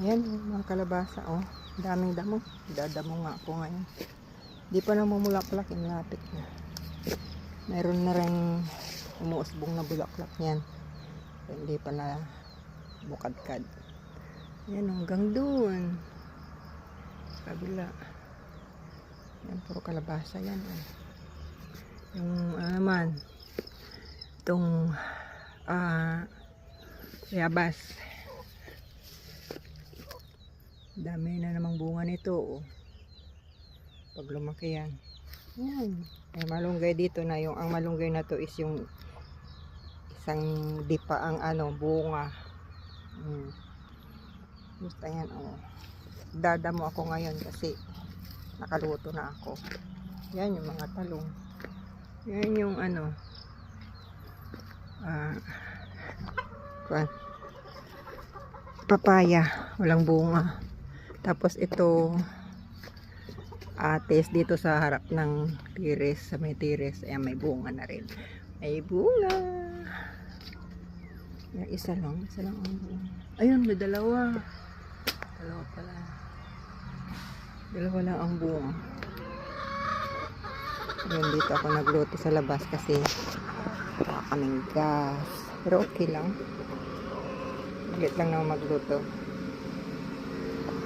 Ayan, mga kalabasa, oh. Daming damo. Dadamo nga ako ngayon. Di pa namumulaklak, inlapit na. Meron na rin umuusbong na bulaklak yan. Hindi pa na bukadkad. Ayan, hanggang doon. Kabila. Yan, puro kalabasa yan. Oh. Yung, ano naman, itong, ah, yabas. Dami na namang bunga nito. Oh. Pag lumaki yan. Yan. May malunggay dito na yung ang malunggay na to is yung isang dipa ang ano bunga. Mm. Basta yan oh. Dadamo ako ngayon kasi nakaluto na ako. Yan yung mga talong. Yan yung ano ah kuwan. papaya, walang bunga. Tapos ito ates dito sa harap ng tiris, sa may tiris, ayan may bunga na rin. May bunga. May isa lang, isa lang ang. Ayun, may dalawa. Dalawa pala. Dalawa lang ang bunga. Ayun, dito ako nagluto sa labas kasi wala kaming gas. Pero okay lang. Ulit lang na magluto.